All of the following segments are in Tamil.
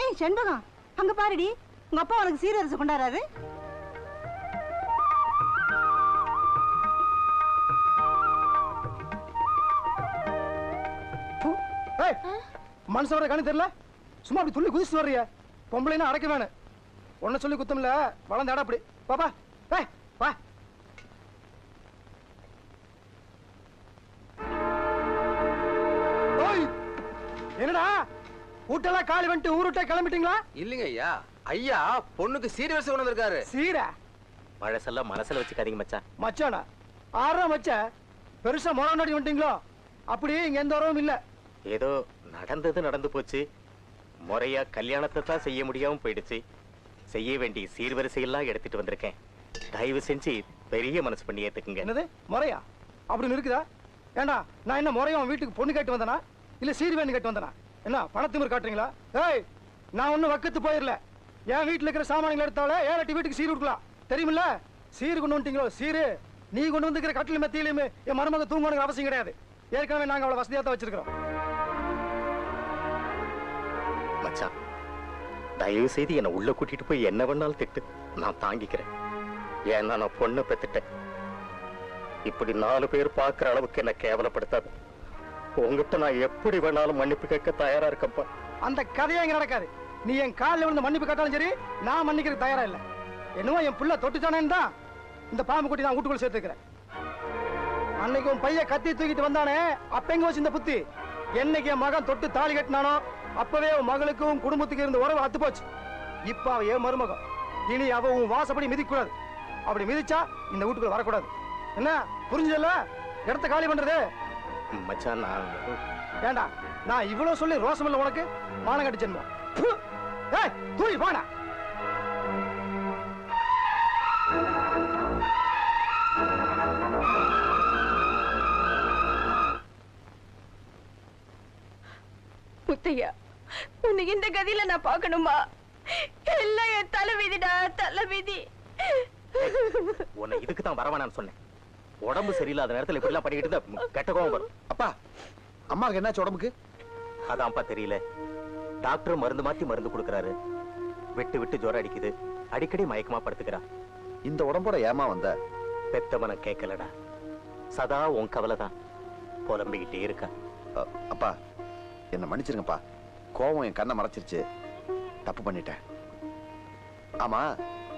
ஏய் செண்பகம் அங்க பாருடி. உங்க அப்பா உனக்கு சீரரசு கொண்டாடுறாரு. ஏய் மனுஷனோட கண்ணு தெரியல? சும்மா அப்படி துள்ளி குதிச்சு வர்றிய. பொம்பளைன்னா அடக்க வேணும் உன்னை சொல்லி குத்தம்ல வளர்ந்த இடம் அப்படி. பாப்பா ஏய் வா. வீட்டெல்லாம் காலி வந்துட்டு ஊருட்டே கிளம்பிட்டீங்களா? இல்லைங்க ஐயா. ஐயா பொண்ணுக்கு சீர்வரிசை கொண்டு வந்திருக்காரு. சீரா? பழசெல்லாம் மனசுல வச்சுக்காதீங்க மச்சான். மச்சானா? ஆறா மச்ச. பெருசா முறை நாடி வந்துட்டீங்களோ? அப்படி இங்க எந்த உறவும் இல்ல. ஏதோ நடந்தது நடந்து போச்சு. முறையா கல்யாணத்தை தான் செய்ய முடியாம போயிடுச்சு. செய்ய வேண்டிய சீர்வரிசையெல்லாம் எடுத்துட்டு வந்திருக்கேன். தயவு செஞ்சு பெரிய மனசு பண்ணி ஏத்துக்குங்க. என்னது? முறையா? அப்படின்னு இருக்குதா? ஏண்டா நான் என்ன முறையும் உன் வீட்டுக்கு பொண்ணு கேட்டு வந்தனா? இல்ல சீர் வேணும் கேட்டு வந்தனா? என்ன பணத்திமிர் காட்டுறீங்களா? ஏய் நான் ஒன்னும் வக்கத்து போயிடல என் வீட்டுல இருக்கிற சாமான்கள் எடுத்தாலே ஏழட்டி வீட்டுக்கு சீர் கொடுக்கலாம் தெரியுமில்ல? சீர் கொண்டு வந்துட்டீங்களோ? சீரு. நீ கொண்டு வந்துக்கிற கட்டில் மெத்தியிலுமே என் மருமக தூங்கணுங்கிற அவசியம் கிடையாது. ஏற்கனவே நாங்க அவ்வளோ வசதியாக தான் வச்சிருக்கிறோம். மச்சான் தயவு செய்து என்னை உள்ள கூட்டிட்டு போய் என்ன வேணாலும் திட்டு. நான் தாங்கிக்கிறேன். ஏன்னா நான் பொண்ணை பெத்துட்டேன். இப்படி நாலு பேர் பார்க்குற அளவுக்கு என்ன கேவலப்படுத்தாது. உங்ககிட்ட நான் எப்படி வேணாலும் மன்னிப்பு கேட்க தயாரா இருக்கப்பா அந்த கதையே இங்க நடக்காது. நீ என் காலில் விழுந்து மன்னிப்பு கேட்டாலும் சரி நான் மன்னிக்கிறது தயாரா இல்ல. என்னவோ என் புள்ள தொட்டுச்சானேன்னு தான் இந்த பாம்பு குட்டி நான் வீட்டுக்குள்ள சேர்த்துக்கிறேன். அன்னைக்கு உன் பையன் கத்தி தூக்கிட்டு வந்தானே அப்ப எங்க வச்சு இந்த புத்தி? என்னைக்கு என் மகன் தொட்டு தாலி கட்டினானோ அப்பவே உன் மகளுக்கும் குடும்பத்துக்கு இருந்த உறவு அத்து போச்சு. இப்ப அவ என் மருமகம். இனி அவ உன் வாசப்படி மிதிக்கூடாது அப்படி மிதிச்சா இந்த வீட்டுக்குள்ள வரக்கூடாது. என்ன? புரிஞ்சதில்ல? இடத்த காலி பண்றது? மச்சான் நான் ஏண்டா நான் இவ்வளவு சொல்லி ரோசம் இல்ல உனக்கு? மானம் கட்டி ஜென்மம்! ஏய் தூய் போடா முத்தையா உன்னை இந்த கதியில நான் பார்க்கணுமா? எல்லாம் என் தலைவிதிடா தலைவிதி. உன்னை இதுக்கு தான் வரவேணான்னு சொன்னேன். உடம்பு சரியில்லாத நேரத்துல இப்படி எல்லாம் பண்ணிக்கிட்டு கெட்ட கோவம் வரும். அப்பா அம்மாவுக்கு என்னாச்சு உடம்புக்கு? அதான்ப்பா தெரியல. டாக்டர் மருந்து மாத்தி மருந்து கொடுக்கறாரு. விட்டு விட்டு ஜுரம் அடிக்குது. அடிக்கடி மயக்கமா படுத்துக்கிறா. இந்த உடம்போட ஏமா வந்த? பெத்தவனை கேட்கலடா சதா உன் கவலை தான் புலம்பிக்கிட்டே இருக்கா. அப்பா என்ன மன்னிச்சிருங்கப்பா. கோவம் என் கண்ணை மறைச்சிருச்சு. தப்பு பண்ணிட்டேன். ஆமா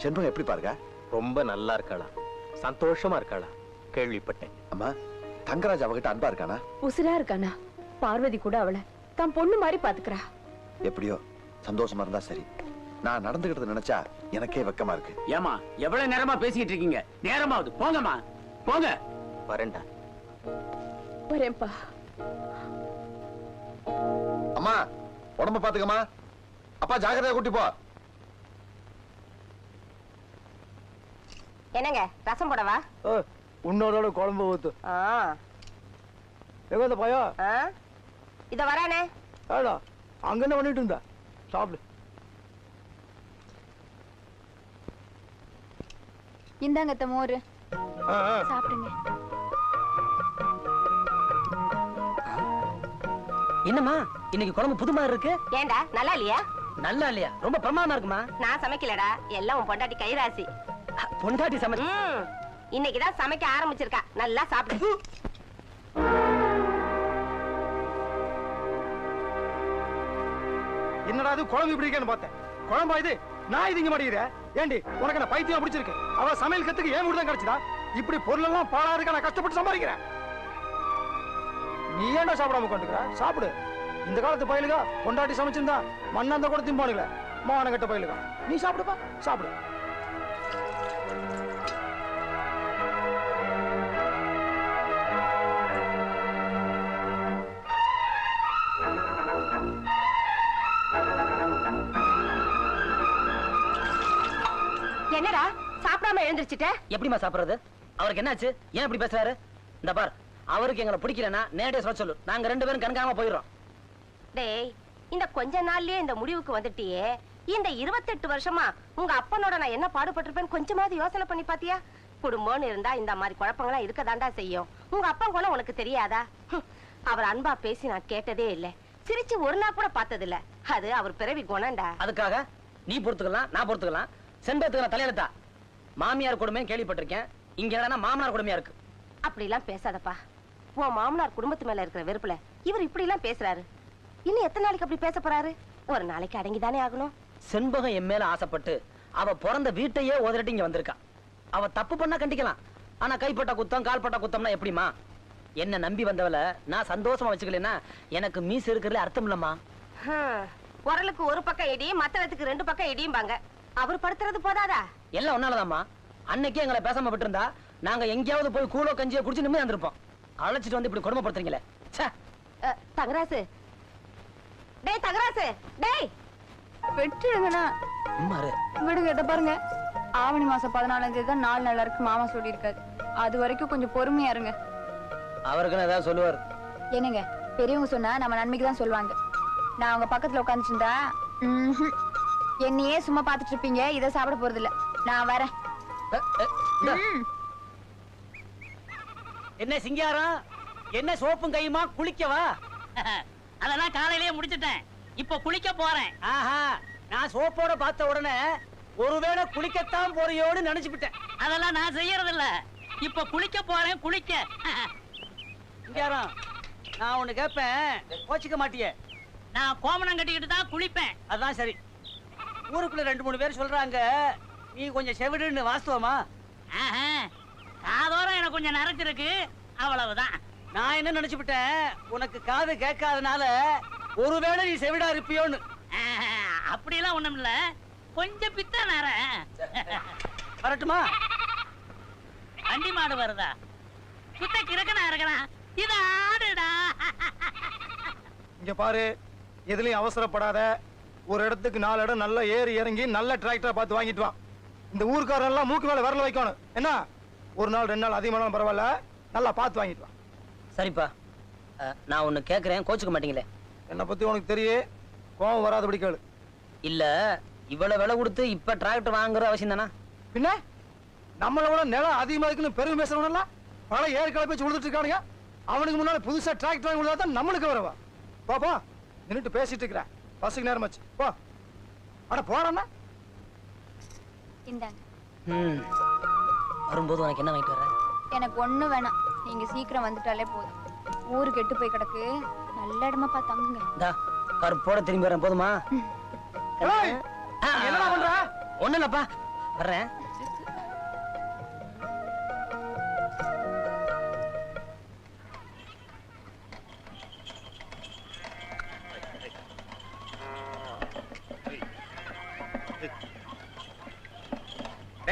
செண்பகம் எப்படி பாருங்க? ரொம்ப நல்லா இருக்காளா. சந்தோஷமா இருக்காளா. கேள்விப்பட்டேன். அம்மா தங்கராஜ் அவகிட்ட அன்பா இருக்கானா? உசுரா இருக்கானா? பார்வதி கூட அவளை. தான் பொண்ணு மாதிரி பாத்துக்கிறா. எப்படியோ சந்தோஷமா இருந்தா சரி. நான் நடந்துகிட்டத நினைச்சா எனக்கே வெக்கமா இருக்கு. ஏமா எவ்வளவு நேரமா பேசிக்கிட்டு இருக்கீங்க? நேரமாவது போங்கம்மா. போங்க. வரேன்டா. வரேன்ப்பா. அம்மா உடம்ப பாத்துக்கம்மா. அப்பா ஜாக்கிரதையா கூட்டி போ. என்னங்க ரசம் போடவா? உன்னோட குழம்பு ஊத்து. ஆ. எங்க இந்த பையன்? இத வரானே. ஏடா அங்க என்ன பண்ணிட்டு இருந்தா. சாப்பிடு. இந்தாங்க மோர். ஆ, ஆ. சாப்பிடுங்க. என்னம்மா இன்னைக்கு குழம்பு புது மாதிரி இருக்கு? ஏண்டா நல்லா இல்லையா? நல்லா இல்லையா? ரொம்ப பிரமாதமா இருக்குமா? நான் சமைக்கலடா. எல்லாம் உன் பொண்டாட்டி கைராசி பொண்டாட்டி சமைச்சு இன்னைக்குதான் சமைக்க ஆரம்பிச்சிருக்கா. நல்லா சாப்பிடு. என்னடா இது குழம்பு இப்படி இருக்கேன்னு பார்த்தேன். குழம்பா இது? நான் இதுங்க மாட்டேங்கிற ஏண்டி உனக்கு என்ன பைத்தியம் பிடிச்சிருக்கு? அவ சமையல் கத்துக்கு ஏன் வீடு தான் கிடைச்சதா? இப்படி பொருள் எல்லாம் பாழா இருக்க நான் கஷ்டப்பட்டு சம்பாதிக்கிறேன். நீ ஏன்டா சாப்பிடாம கொண்டுக்கிற சாப்பிடு. இந்த காலத்து பயிலுக பொண்டாட்டி சமைச்சிருந்தா மண்ணாந்த கூட திம்பானுங்களே. மானம் கட்ட பயிலுக. நீ சாப்பிடுப்பா. சாப்பிடு. என்னடா? சாப்பிடாம எழுந்திருச்சுட்ட? எப்படிம்மா சாப்பிடுறது? அவருக்கு என்னாச்சு? ஏன் இப்படி பேசுறாரு? இந்த பார் அவருக்கு எங்களை பிடிக்கலன்னா நேரடியா சொல்ல சொல்லு. நாங்க ரெண்டு பேரும் கண்காம போயிடுறோம். டேய் இந்த கொஞ்ச நாள்லயே இந்த முடிவுக்கு வந்துட்டியே. இந்த இருபத்தெட்டு வருஷமா உங்க அப்பனோட நான் என்ன பாடுபட்டிருப்பேன்னு கொஞ்சமாவது யோசனை பண்ணி பாத்தியா? குடும்பம்னு இருந்தா இந்த மாதிரி குழப்பங்கள்லாம் இருக்கதாண்டா செய்யும். உங்க அப்பா கூட உனக்கு தெரியாதா? அவர் அன்பா பேசி நான் கேட்டதே இல்ல. சிரிச்சு ஒரு நாள் கூட பார்த்தது இல்ல அது அவர் பிறவி குணம்டா. அதுக்காக நீ பொறுத்துக்கலாம் நான் பொறுத்துக்கலாம். செண்பத்துக்கு தலையெழுத்தா? மாமியார் கொடுமை கேள்விப்பட்டிருக்கேன். இங்க என்னன்னா மாமனார் கொடுமையா இருக்கு. அப்படி எல்லாம் பேசாதப்பா. உன் மாமனார் குடும்பத்து மேல இருக்கிற வெறுப்புல இவர் இப்படி எல்லாம் பேசுறாரு. இன்னும் எத்தனை நாளைக்கு அப்படி பேச போறாரு? ஒரு நாளைக்கு அடங்கிதானே ஆகணும். செண்பகம் என் மேல ஆசைப்பட்டு அவ பிறந்த வீட்டையே உதறிட்டு இங்க வந்திருக்கா. அவ தப்பு பண்ணா கண்டிக்கலாம். ஆனா கைப்பட்ட குத்தம் கால்பட்ட குத்தம்னா எப்படிமா என்ன நம்பி வந்தவள நான் சந்தோஷமா வச்சுக்கலன்னா எனக்கு மீசு இருக்கிறதுல அர்த்தம் இல்லம்மா. ஹம், உரலுக்கு ஒரு பக்கம் இடி மத்தளத்துக்கு ரெண்டு பக்கம் இடியும்பாங்க. அவர் படுத்துறது போதாதா? எல்லாம் ஒன்னாலதாம்மா. அன்னைக்கே எங்களை பேசாம விட்டுருந்தா நாங்க எங்கேயாவது போய் கூழோ கஞ்சியோ குடிச்சு நிம்மதி வந்திருப்போம் அழைச்சிட்டு வந்து இப்படி கொடுமைப்படுத்துறீங்களே. தங்கராசு. டேய் தங்கராசு. டேய். வெற்றிடுங்கண்ணா சும்மாரு விடுங்க இதை பாருங்க. ஆவணி மாசம் பதினாலாம் தேதி தான் நாலு நல்லா இருக்கு மாமா சொல்லியிருக்காரு. அது வரைக்கும் கொஞ்சம் பொறுமையா இருங்க. அவருக்குன்னு ஏதாவது சொல்லுவார். என்னங்க பெரியவங்க சொன்னா நம்ம நன்மைக்கு தான் சொல்லுவாங்க. நான் அவங்க பக்கத்துல ம்ஹும். என்னையே சும்மா பார்த்துட்டு இருப்பீங்க இதை சாப்பிட போறது இல்ல நான் வரேன். என்ன சிங்காரம்? என்ன சோப்பும் கையுமா? குளிக்கவா? அதெல்லாம் காலையிலேயே முடிச்சிட்டேன். இப்போ குளிக்க போறேன். ஆஹா நான் சோப்போட பார்த்த உடனே ஒருவேளை குளிக்கத்தான் போறியோடு நினைச்சுக்கிட்டேன். அதெல்லாம் நான் செய்யறது இல்ல இப்போ குளிக்க போறேன் குளிக்க. சிங்காரம் நான் ஒண்ணு கேட்பேன் கோச்சிக்க மாட்டியே. நான் கோமணம் கட்டிக்கிட்டு தான் குளிப்பேன். அதான் சரி. ஊருக்குள்ள ரெண்டு மூணு பேர் சொல்றாங்க. நீ கொஞ்சம் செவிடுன்னு வாஸ்தவமா? காதோரம் எனக்கு கொஞ்சம் நரைச்சிருக்கு அவ்வளவுதான். நான் என்ன நினைச்சுக்கிட்டேன் உனக்கு காது கேட்காதனால ஒருவேளை நீ செவிடா இருப்பியோன்னு. அப்படிலாம் ஒண்ணும் இல்ல கொஞ்சம் பித்த நர வரட்டுமா? வண்டி மாடு வருதா? சுத்த கிறுக்கனா இருக்கிறான். இது ஆடுடா. இங்க பாரு எதுலயும் அவசரப்படாத. ஒரு இடத்துக்கு நாலு இடம் நல்லா ஏறி இறங்கி நல்ல டிராக்டரை பார்த்து வாங்கிட்டு வா. இந்த ஊர்க்காரன் எல்லாம் மூக்கு மேல விரல வைக்கணும். என்ன? ஒரு நாள் ரெண்டு நாள் அதிகமானாலும் பரவாயில்ல. நல்லா பார்த்து வாங்கிட்டு வா. சரிப்பா. நான் ஒண்ணு கேக்குறேன். கோச்சுக்க மாட்டீங்களே? என்னை பத்தி உனக்கு தெரியும் கோவம் வராதபடி கேளு. இல்ல இவ்வளவு விலை கொடுத்து இப்ப டிராக்டர் வாங்குற அவசியம் தானா? பின்ன? நம்மளை விட நிலம் அதிகமா இருக்குன்னு பெருமை பேசுறவனெல்லாம் பல ஏற்கனவே பேச்சு உழுதுட்டு இருக்கானுங்க. அவனுக்கு முன்னால புதுசா டிராக்டர் வாங்கி விழுந்தா தான் நம்மளுக்கு வரவா போ போ. நின்னுட்டு பேசிட்டு இருக்கிறேன். பஸ்ஸுக்கு நேரமாச்சு போ. அட போறேன்னா இந்தாங்க. ம். வரும்போது உனக்கு என்ன வாங்கிட்டு வர? எனக்கு ஒண்ணு வேணாம். நீங்க சீக்கிரம் வந்துட்டாலே போதும். ஊரு கெட்டு போய் கிடக்கு. நல்ல இடமா பார்த்து தங்குங்க. இந்தா கருப்போட திரும்பி வரேன் போதுமா? ஏய், என்னடா பண்ற? ஒண்ணு இல்லப்பா. வர்றேன்.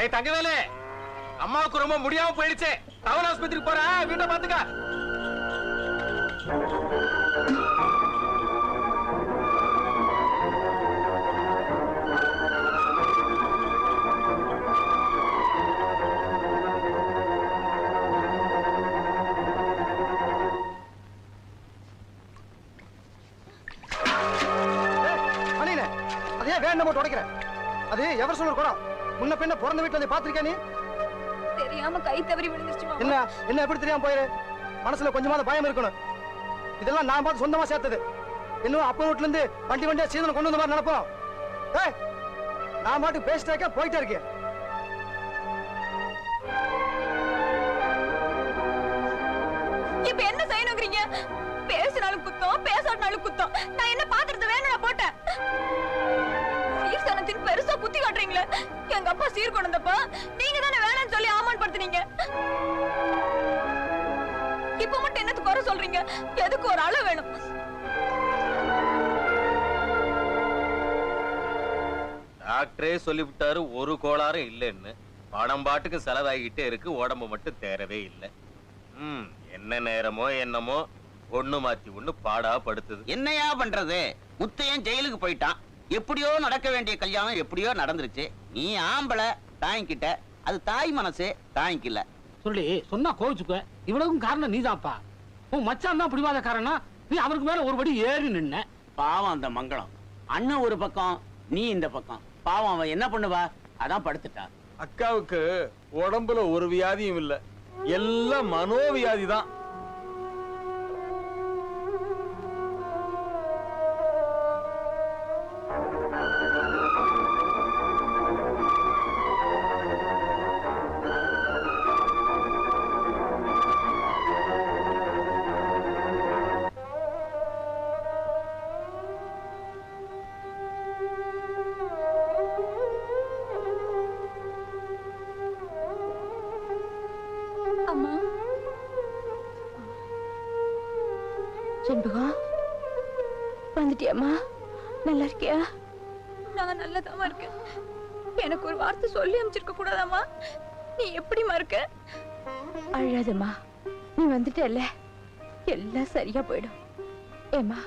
ஏய் தங்கவேலு அம்மாவுக்கு ரொம்ப முடியாம போயிடுச்சு. டவுன் ஆஸ்பத்திரிக்கு போற. வீட்டை பாத்துக்க அதையே வேண்டாம் போட்டு உடைக்கிறேன். அது எவர் சொல்லுற குடம். முன்ன பின்ன பிறந்த வீட்டுல வந்து பாத்திருக்கா நீ? தெரியாம கை தவறி விழுந்துருச்சு. என்ன என்ன எப்படி தெரியாம போயிரு? மனசுல கொஞ்சமாவது பயம் இருக்கணும். இதெல்லாம் நான் பார்த்து சொந்தமா சேர்த்தது. இன்னும் அப்பா வீட்டுல இருந்து வண்டி வண்டியா சீதனம் கொண்டு வந்த மாதிரி நினைப்போம் நான் பாட்டுக்கு பேசிட்டே இருக்கேன், போயிட்டே இருக்கேன் எங்க அப்பா சீர் கொண்டு வந்தப்ப நீங்க தானே வேணாம்னு சொல்லி ஆமான் படுத்துனீங்க இப்ப மட்டும் என்னத்துக்கு குறை சொல்றீங்க? எதுக்கு ஒரு அளவு வேணும்? டாக்டரே சொல்லிவிட்டாரு ஒரு கோளாறும் இல்லைன்னு. பணம் பாட்டுக்கு செலவாகிட்டே இருக்கு உடம்பு மட்டும் தேரவே இல்லை. ம் என்ன நேரமோ என்னமோ ஒண்ணு மாத்தி ஒண்ணு பாடா படுத்துது. என்னையா பண்றது? முத்தையன் ஜெயிலுக்கு போயிட்டான். எப்படியோ நடக்க வேண்டிய கல்யாணம் எப்படியோ நடந்துருச்சு. நீ ஆம்பளை தாங்கிக்கிட்ட அது தாய் மனசு தாங்கிக்கல சொல்லி சொன்னா கோவிச்சுக்க இவ்வளவுக்கும் காரணம் நீதான்ப்பா. உன் மச்சான் தான் பிடிவாத காரணம் நீ அவருக்கு மேல ஒரு படி ஏறி நின்ன. பாவம் அந்த மங்களம். அண்ணன் ஒரு பக்கம் நீ இந்த பக்கம். பாவம் அவன் என்ன பண்ணுவா? அதான் படுத்துட்டா. அக்காவுக்கு உடம்புல ஒரு வியாதியும் இல்ல. எல்லாம் மனோவியாதி தான். வந்துட்டியாம்மா நல்லா இருக்கியா? நான் நல்லதாமா இருக்கேன். எனக்கு ஒரு வார்த்தை சொல்லி அனுப்பிச்சிருக்க கூடாதாம்மா? நீ எப்படிம்மா இருக்க? அழாதம்மா. நீ வந்துட்டல்ல. எல்லாம் சரியா போயிடும். ஏம்மா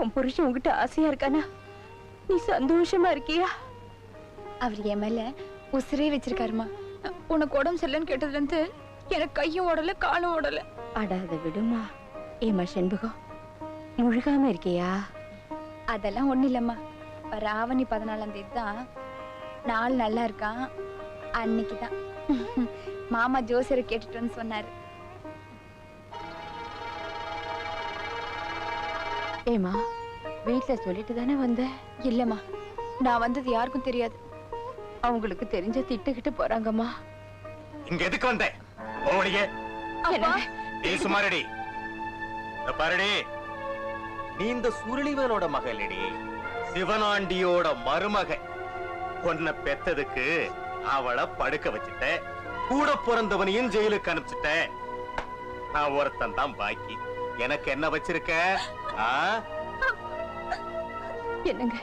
உன் புருஷன் உன்கிட்ட ஆசையா இருக்கானா? நீ சந்தோஷமா இருக்கியா? அவர் என் மேல உசிரே வச்சிருக்காருமா உனக்கு உடம்பு சரியில்லைன்னு கேட்டதுல இருந்து எனக்கு கையும் ஓடல காலும் ஓடல. அடாத விடுமா ஏம்மா செண்பகம்? முழுகாம இருக்கியா? அதெல்லாம் ஒண்ணு இல்லம்மா வர ஆவணி பதினாலாம் தேதி தான் நாள் நல்லா இருக்கான் அன்னைக்கு தான் மாமா ஜோசியரை கேட்டுட்டு வந்து சொன்னாரு. ஏம்மா வீட்ல சொல்லிட்டு தானே வந்த? இல்லம்மா நான் வந்தது யாருக்கும் தெரியாது. அவங்களுக்கு தெரிஞ்ச திட்டுக்கிட்டு போறாங்கம்மா. இங்க எதுக்கு வந்த? நீ சுமாரடி இந்த பாருடி. நீ இந்த சுருளிவனோட மகளடி. சிவனாண்டியோட மருமக. உன்னை பெத்ததுக்கு அவளை படுக்க வச்சுட்ட. கூட பிறந்தவனையும் ஜெயிலுக்கு அனுப்பிச்சிட்ட. நான் ஒருத்தன் தான் பாக்கி. எனக்கு என்ன வச்சிருக்க? என்னங்க?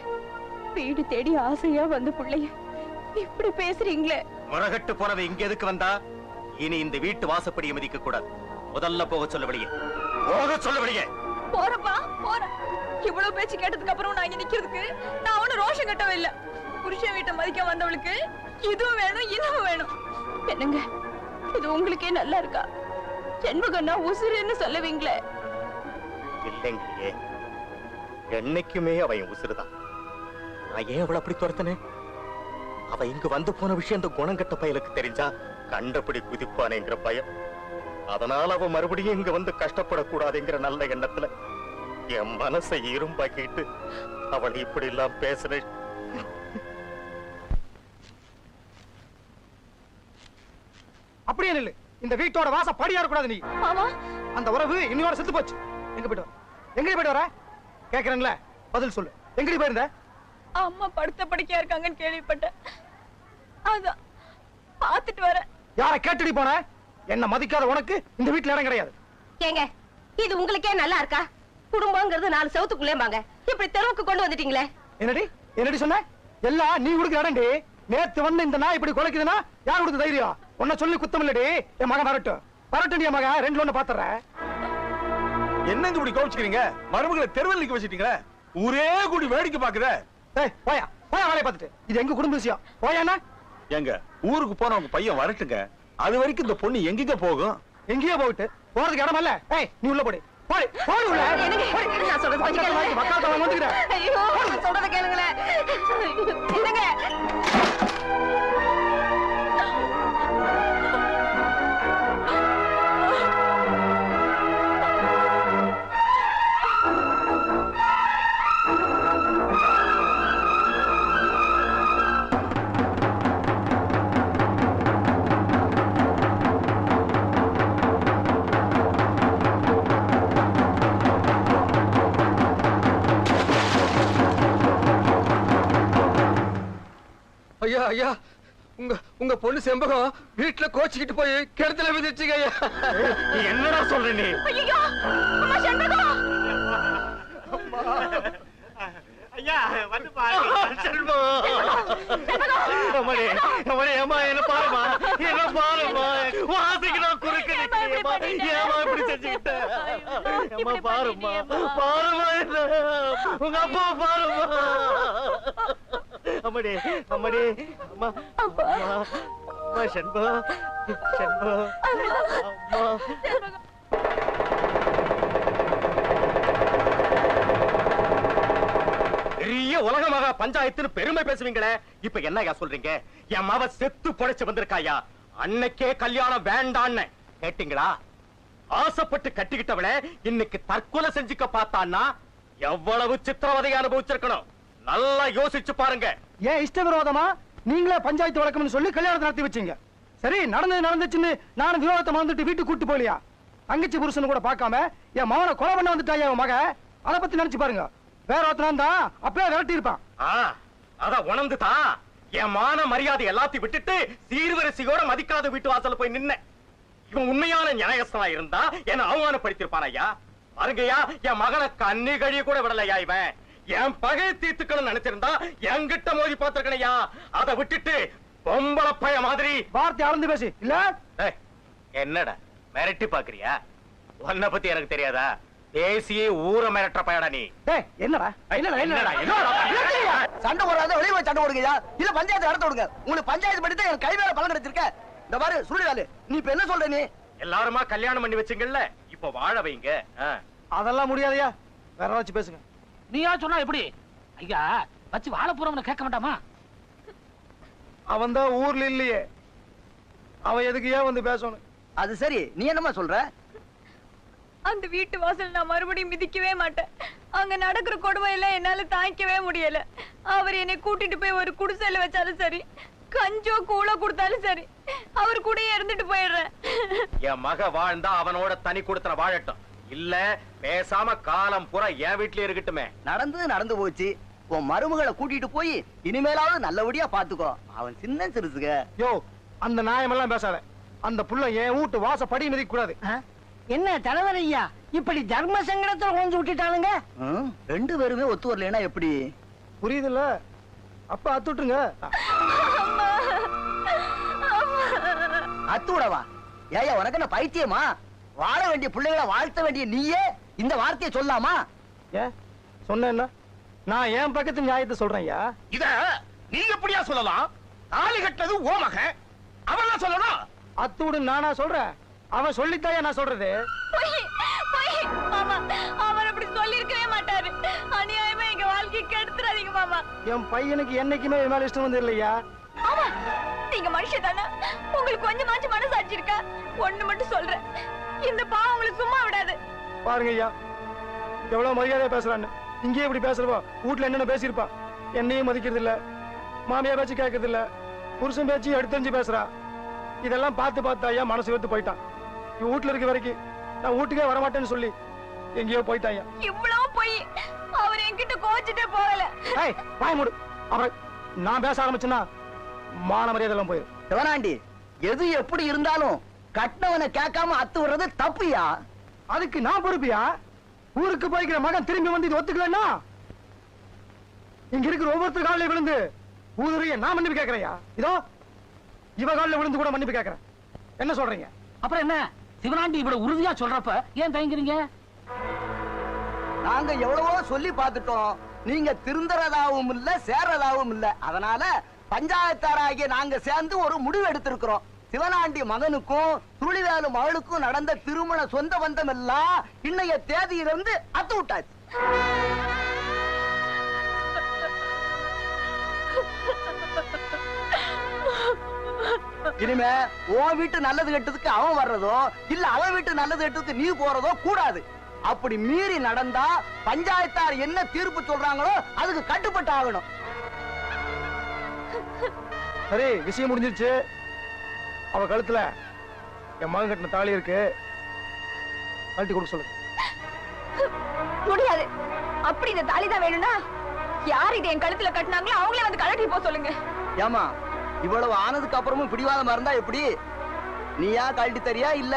வீடு தேடி ஆசையா வந்த புள்ளைய. இப்படி பேசுறீங்களே. முறகட்டு போனது இங்க எதுக்கு வந்தா? இனி இந்த வீட்டு வாசப்படியை மதிக்க கூடாது முதல்ல போக சொல்ல வெளியே. போக சொல்ல வெளியே. போறப்பா போற. இவ்வளவு பேச்சு கேட்டதுக்கு அப்புறம் நான் இங்க நிக்கிறதுக்கு நான் ஒண்ணு ரோஷம் கட்டவே இல்ல. புருஷன் வீட்டை மதிக்க வந்தவளுக்கு இதுவும் வேணும் இதுவும் வேணும். என்னங்க இது உங்களுக்கே நல்லா இருக்கா? செண்பகன்னா உசுருன்னு சொல்லுவீங்களே. இல்லைங்களே என்னைக்குமே அவன் உசுருதான் நான் ஏன் அவளை அப்படி துரத்தினேன் அவ இங்கு வந்து போன விஷயம் இந்த குணங்கட்ட பயலுக்கு தெரிஞ்சா கண்டபடி குதிப்பானேங்கிற பயம். அதனால அவ மறுபடியும் இங்க வந்து கஷ்டப்படக்கூடாதுங்கிற நல்ல எண்ணத்துல என் மனசை இரும்பாக்கிட்டு அவள் இப்படி எல்லாம் பேசுறேன் அப்படியே நில்லு. இந்த வீட்டோட வாச படியா கூடாது நீ. ஆமா அந்த உறவு இன்னையோட செத்து போச்சு. எங்க போயிட்டு வர? எங்க போயிட்டு வர? கேக்குறேன்ல. பதில் சொல்லு. எங்கடி போயிருந்த? அம்மா படுத்த படுக்கையா இருக்காங்கன்னு கேள்விப்பட்டேன். அதான். பாத்துட்டு வரேன். யார கேட்டுடி போன? என்ன மதிக்காத உனக்கு? இந்த வீட்டுல இடம் கிடையாது. ஏங்க இது உங்களுக்கே நல்லா இருக்கா? குடும்பங்கிறது நாலு செவத்துக்குள்ளேம்பாங்க இப்படி தெருவுக்கு கொண்டு வந்துட்டீங்களே. என்னடி? என்னடி சொன்ன? எல்லாம் நீ கொடுக்குற இடம்டி. நேத்து வந்து இந்த நாய் இப்படி குலைக்குதுன்னா யார் கொடுத்த தைரியம்? உன்னை சொல்லி குத்தம் இல்லடி. என் மகன் வரட்டும். வரட்டும் என் மகன். ரெண்டு ஒண்ணு பாத்துறேன். என்னங்க இப்படி கோவிச்சுக்கிறீங்க மருமகளை தெருவில் நிக்க வச்சிட்டீங்களே? ஊரே கூடி வேடிக்கை பாக்குத. ஏய் போயா. போயா வேலையை பார்த்துட்டு. இது எங்க குடும்ப விஷயம்? போயா என்ன? எங்க ஊருக்கு போன உங்க பையன் வரட்டுங்க. அது வரைக்கும் இந்த பொண்ணு எங்கெங்க போகும்? எங்கேயோ போயிட்டு. போறதுக்கு இடம் இல்ல. ஏய் நீ உள்ள போடி. போடி. போடி உள்ள. போடி. நான் சொல்றது கொஞ்சம் கேளுங்க. வக்காலத்து வாங்க வந்துக்கிறேன். ஐயோ சொல்றத கேளுங்களேன். என்னங்க? ஐயா ஐயா உங்க உங்க பொண்ணு செம்பகம் வீட்டுல கோச்சிக்கிட்டு போய் கிணத்துல விதிச்சுங்க ஐயா. என்னடா சொல்ற நீ? ஐயோ அம்மா செண்பகம் ஐயா வந்து பாருங்க அம்மாடி அம்மாடி அம்மா என்ன பாருமா என்ன பாருமா வாசிக்கு நான் குறுக்க ஏமா இப்படி செஞ்சுக்கிட்ட? பாருமா பாருமா உங்க அப்பா பாருமா அம்மாடி அம்மாடி அம்மா அம்மா அம்மா செண்பா செண்பா அம்மா. பெரிய உலகமாக பஞ்சாயத்துன்னு பெருமை பேசுவீங்களே. இப்ப என்னய்யா சொல்றீங்க? என் மாவ செத்து பொழைச்சு வந்திருக்காயா அன்னைக்கே கல்யாணம் வேண்டான்னு. கேட்டீங்களா? ஆசைப்பட்டு கட்டிக்கிட்டவளை இன்னைக்கு தற்கொலை செஞ்சுக்க பார்த்தான்னா எவ்வளவு சித்திரவதையை அனுபவிச்சிருக்கணும். நல்லா யோசிச்சு பாருங்க. ஏன் இஷ்ட விரோதமா நீங்களே பஞ்சாயத்து வழக்கம்னு சொல்லி கல்யாணத்தை நடத்தி வச்சீங்க. சரி நடந்தது நடந்துச்சுன்னு நானும் விரோதத்தை மறந்துட்டு வீட்டுக்கு கூட்டு போலியா தங்கச்சி புருஷன் கூட பார்க்காம என் மகனை கொலை பண்ண வந்துட்டாயா என் மக? அதை பத்தி நினைச்சு பாருங்க. வேற ஒருத்தனா இருந்தா அப்பவே விரட்டி இருப்பான் அத உணர்ந்துதான் என் மான மரியாதை எல்லாத்தையும் விட்டுட்டு சீர்வரிசையோட மதிக்காத வீட்டு வாசல்ல போய் நின்ன இவன் உண்மையான நியாயஸ்தனா இருந்தா என்ன அவமானப்படுத்திருப்பான் ஐயா. பாருங்கய்யா என் மகனை கண்ணி கழிய கூட விடலையா இவன்? என் பகை தீர்த்துக்கணும்னு நினைச்சிருந்தா என்கிட்ட மோதி பார்த்திருக்கணையா? அதை விட்டுட்டு பொம்பளை பைய மாதிரி. வார்த்தை அளந்து பேசி. இல்ல? என்னடா? மிரட்டி பாக்குறியா உன்னை பத்தி எனக்கு தெரியாதா? தேசிய ஊர மிரட்டுற பயடா நீ. என்னடா? என்னடா என்னடா? சண்டை போடாத வெளியே சண்டை போடுங்கயா இல்ல பஞ்சாயத்து நடத்த விடுங்க. உங்களுக்கு பஞ்சாயத்து படி தான் என் கை மேல பலன் கிடைச்சிருக்க. இந்த பாரு சுருளிவாலு நீ இப்ப என்ன சொல்ற நீ? எல்லாருமா கல்யாணம் பண்ணி வச்சுங்கல்ல? இப்ப வாழ வைங்க. அதெல்லாம் முடியாதயா வேற ஏதாச்சும் பேசுங்க. நீயா சொன்னா எப்படி? ஐயா வச்சு வாழ போறவன கேட்க மாட்டாமா அவன் தான் ஊர்ல இல்லையே. அவன் எதுக்கு ஏன் வந்து பேசணும்? அது சரி நீ என்னமா சொல்ற? அந்த வீட்டு வாசல் நான் மறுபடியும் மிதிக்கவே மாட்டேன். அங்க நடக்கிற கொடுமையில என்னால தாங்கிக்கவே முடியல. அவர் என்னை கூட்டிட்டு போய் ஒரு குடிசையில வச்சாலும் சரி கஞ்சோ கூழோ கொடுத்தாலும் சரி அவர் கூடயே இருந்துட்டு போயிடுறேன். என் மக வாழ்ந்தா அவனோட தனி கொடுத்தன வாழட்டும். இல்ல பேசாம காலம் பூரா என் வீட்லயே இருக்கட்டுமே. நடந்தது நடந்து போச்சு. உன் மருமகளை கூட்டிட்டு போய் இனிமேலாவது நல்லபடியா பாத்துக்கோ. அவன் சின்ன சிறுசுக. யோ அந்த நியாயமெல்லாம் பேசாத. அந்த புள்ள என் வீட்டு வாச படி மிதிக்க கூடாது என்ன தலைவர் ஐயா இப்படி தர்ம சங்கடத்துல கொஞ்சம் விட்டுட்டானுங்க ரெண்டு பேருமே ஒத்து வரலைன்னா எப்படி? புரியுதுல்ல? அப்ப அத்துட்டுங்க அத்து விடவா? ஏயா உனக்கு என்ன பைத்தியமா? வாழ வேண்டிய பிள்ளைகளை வாழ்த்த வேண்டிய நீயே இந்த வார்த்தையை சொல்லாமா? ஏன் சொன்ன நான் என் பக்கத்து நியாயத்தை சொல்றேன் இத நீ எப்படியா சொல்லலாம்? தாலி கட்டது ஓ மகன். அவன் சொல்லணும். அத்துடு நானா சொல்றேன். அவன் சொல்லித்தாயா நான் சொல்றது? பொய் பொய். மாமா அவர் அப்படி சொல்லி இருக்கவே மாட்டாரு. அநியாயமா எங்க வாழ்க்கை கெடுத்துறாதீங்க மாமா. என் பையனுக்கு என்னைக்குமே என் மேல இஷ்டம் வந்து இல்லையா ஆமா நீங்க மனுஷன் தானே? உங்களுக்கு கொஞ்சமாச்சும் மனசாட்சி இருக்கா? ஒண்ணு மட்டும் சொல்றேன். இந்த பாவம் உங்களுக்கு சும்மா விடாது. பாருங்க ஐயா. எவ்வளவு மரியாதையா பேசுறான்னு. இங்கேயே இப்படி பேசுறவா வீட்டுல என்னென்ன பேசியிருப்பா? என்னையும் மதிக்கிறது இல்ல மாமியா பேச்சு கேட்கறது இல்ல புருஷன் பேச்சு எடுத்தறிஞ்சு பேசுறா. இதெல்லாம் பார்த்து பார்த்து ஐயா மனசு வெறுத்து போயிட்டான். இவன் வீட்டுல இருக்க வரைக்கும் நான் வீட்டுக்கே வரமாட்டேன்னு சொல்லி எங்கேயோ போயிட்டான் ஐயா. இவ்வளவு பொய். அவர் என்கிட்ட கோச்சிட்டே போகல. ஏய் வாய் மூடு. அப்புறம் நான் பேச ஆரம்பிச்சேன்னா மான மரியாதை எல்லாம் போயிடும் சிவனாண்டி எது எப்படி இருந்தாலும் கட்டினவனை கேட்காம அத்து விடுறது தப்புயா? அதுக்கு நான் பொறுப்பியா? ஊருக்கு போய்க்கிற மகன் திரும்பி வந்து இது ஒத்துக்கலன்னா? இங்க இருக்கிற ஒவ்வொருத்தர் காலில் விழுந்து ஊதுரிய நான் மன்னிப்பு கேட்கறையா இதோ இவ காலில் விழுந்து கூட மன்னிப்பு கேட்கறேன். என்ன சொல்றீங்க? அப்புறம் என்ன? சிவனாண்டி இவ்வளவு உறுதியா சொல்றப்ப ஏன் தயங்குறீங்க? நாங்க எவ்வளவோ சொல்லி பார்த்துட்டோம். நீங்க திருந்துறதாவும் இல்ல சேர்றதாவும் இல்ல. அதனால பஞ்சாயத்தாராகிய நாங்க சேர்ந்து ஒரு முடிவு எடுத்திருக்கிறோம். சிவனாண்டி மகனுக்கும் துளிவேலு மகளுக்கும் நடந்த திருமண சொந்த பந்தம் எல்லாம் இன்னைய தேதியிலிருந்து அத்து விட்டாச்சு. இனிமே உன் வீட்டு நல்லது கெட்டதுக்கு அவன் வர்றதோ இல்ல அவன் வீட்டு நல்லது கெட்டதுக்கு நீ போறதோ கூடாது. அப்படி மீறி நடந்தா பஞ்சாயத்தார் என்ன தீர்ப்பு சொல்றாங்களோ அதுக்கு கட்டுப்பட்டு ஆகணும். சரி விஷயம் முடிஞ்சிருச்சு. அவ கழுத்துல என் மகன் கட்டின தாலி இருக்கு. கழட்டி கொடுக்க சொல்லுங்க முடியாது. அப்படி இந்த தாலி தான் வேணும்னா யார் இது என் கழுத்துல கட்டினாங்களோ அவங்களே வந்து கழட்டி போக சொல்லுங்க. ஏமா இவ்வளவு ஆனதுக்கு அப்புறமும் பிடிவாதமா இருந்தா எப்படி? நீயா கழட்டி தரியா இல்ல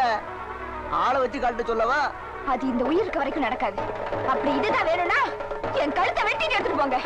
ஆளை வச்சு கழட்ட சொல்லவா? அது இந்த உயிருக்கு வரைக்கும் நடக்காது. அப்படி இதுதான் வேணும்னா என் கழுத்தை வெட்டிட்டு எடுத்துட்டு போங்க.